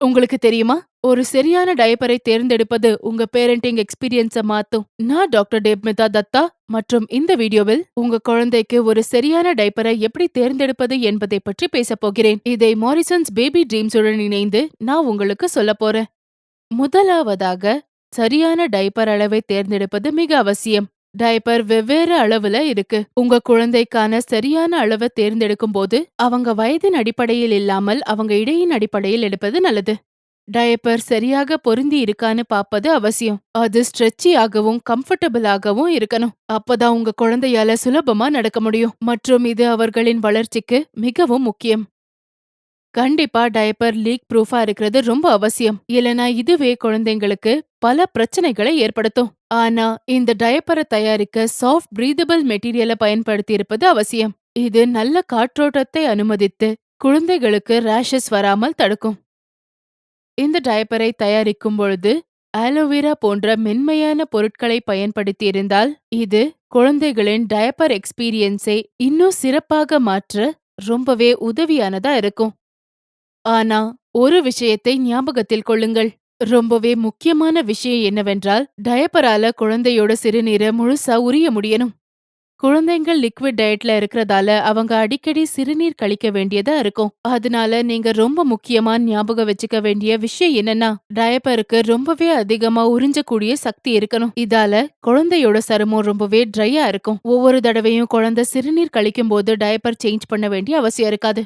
உங்களுக்கு தெரியுமா? ஒரு சரியான டயப்பரை தேர்ந்தெடுப்பது உங்க பேரண்டிங் எக்ஸ்பீரியன்ஸ மாத்தும். நான் டாக்டர் டேப்மிதா தத்தா மற்றும் இந்த வீடியோவில் உங்க குழந்தைக்கு ஒரு சரியான டைப்பரை எப்படி தேர்ந்தெடுப்பது என்பதை பற்றி பேசப் போகிறேன். இதை மாரிசன்ஸ் பேபி ட்ரீம்ஸுடன் இணைந்து நான் உங்களுக்கு சொல்ல போறேன். முதலாவதாக சரியான டைப்பர் அளவை தேர்ந்தெடுப்பது மிக அவசியம். டைப்பர் வெவ்வேறு அளவுல இருக்கு. உங்க குழந்தைக்கான சரியான அளவை தேர்ந்தெடுக்கும் போது அவங்க வயதின் அடிப்படையில் இல்லாமல் அவங்க இடையின் அடிப்படையில் எடுப்பது நல்லது. டயப்பர் சரியாக பொருந்தி இருக்கான்னு பாப்பது அவசியம். அது ஸ்ட்ரெச்சியாகவும் கம்ஃபர்டபுளாகவும் இருக்கணும். அப்பதான் உங்க குழந்தையால சுலபமா நடக்க முடியும். மற்றும் இது அவர்களின் வளர்ச்சிக்கு மிகவும் முக்கியம். கண்டிப்பா டயப்பர் லீக் ப்ரூஃபா இருக்கிறது ரொம்ப அவசியம். இல்லனா இதுவே குழந்தைங்களுக்கு பல பிரச்சனைகளை ஏற்படுத்தும். ஆனா இந்த டயப்பரை தயாரிக்க சாஃப்ட் பிரீதபிள் மெட்டீரியலை பயன்படுத்தி இருப்பது அவசியம். இது நல்ல காற்றோட்டத்தை அனுமதித்து குழந்தைகளுக்கு ரேஷஸ் வராமல் தடுக்கும். இந்த டயப்பரை தயாரிக்கும் பொழுது ஆலோவேரா போன்ற மென்மையான பொருட்களை பயன்படுத்தியிருந்தால் இது குழந்தைகளின் டயப்பர் எக்ஸ்பீரியன்ஸை இன்னும் சிறப்பாக மாற்ற ரொம்பவே உதவியானதா இருக்கும். ஆனா ஒரு விஷயத்தை ஞாபகத்தில் கொள்ளுங்கள். ரொம்பவே முக்கியமான விஷயம் என்னவென்றால் டயப்பரால குழந்தையோட சிறுநீரை முழுசா உரிய முடியணும். குழந்தைங்கள் லிக்விட் டயட்ல இருக்கிறதால அவங்க அடிக்கடி சிறுநீர் கழிக்க வேண்டியதா இருக்கும். அதனால நீங்க ரொம்ப முக்கியமா ஞாபகம் வச்சுக்க வேண்டிய விஷயம் என்னன்னா டயப்பருக்கு ரொம்பவே அதிகமா உறிஞ்சக்கூடிய சக்தி இருக்கணும். இதால குழந்தையோட சருமம் ரொம்பவே ட்ரையா இருக்கும். ஒவ்வொரு தடவையும் குழந்தை சிறுநீர் கழிக்கும் போது டயப்பர் சேஞ்ச் பண்ண வேண்டிய அவசியம் இருக்காது.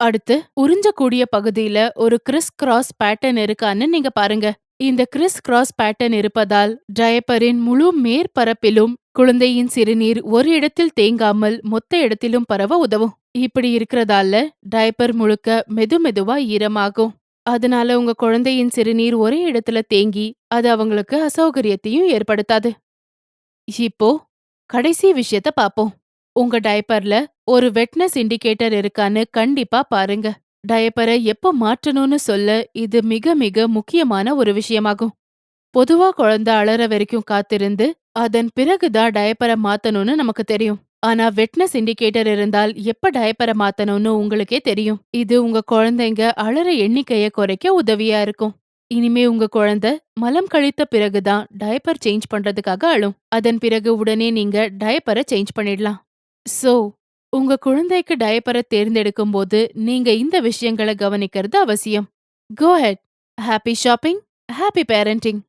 அடுத்து உறிஞ்சக்கூடிய பகுதியில ஒரு கிறிஸ் கிராஸ் பேட்டர்ன் இருக்கான்னு நீங்க பாருங்க. இந்த கிறிஸ் கிராஸ் பேட்டர்ன் இருப்பதால் டயப்பரின் முழு மேற்பரப்பிலும் குழந்தையின் சிறுநீர் ஒரு இடத்தில் தேங்காமல் மொத்த இடத்திலும் பரவ உதவும். இப்படி இருக்கிறதால டயப்பர் முழுக்க மெது மெதுவா ஈரமாகும். அதனால உங்க குழந்தையின் சிறுநீர் ஒரே இடத்துல தேங்கி அது அவங்களுக்கு அசௌகரியத்தையும் ஏற்படுத்தாது. இப்போ கடைசி விஷயத்த பாப்போம். உங்க டயப்பர்ல ஒரு வெட்னஸ் இண்டிகேட்டர் இருக்கான்னு கண்டிப்பா பாருங்க. டயப்பரை எப்ப மாற்றணும்னு சொல்ல இது மிக மிக முக்கியமான ஒரு விஷயமாகும். பொதுவா குழந்தை அலற வரைக்கும் காத்திருந்து அதன் பிறகுதான் டயப்பரை மாத்தணும்னு நமக்கு தெரியும். ஆனா வெட்னஸ் இண்டிகேட்டர் இருந்தால் எப்ப டயப்பரை மாத்தணும்னு உங்களுக்கே தெரியும். இது உங்க குழந்தைங்க அலற எண்ணிக்கைய குறைக்க உதவியா இருக்கும். இனிமே உங்க குழந்தை மலம் கழித்த பிறகுதான் டயப்பர் சேஞ்ச் பண்றதுக்காக அழும். அதன் பிறகு உடனே நீங்க டயப்பரை சேஞ்ச் பண்ணிடலாம். சோ உங்க குழந்தைக்கு டயப்பரை தேர்ந்தெடுக்கும் போது நீங்க இந்த விஷயங்களை கவனிக்கிறது அவசியம். Go ahead happy shopping happy parenting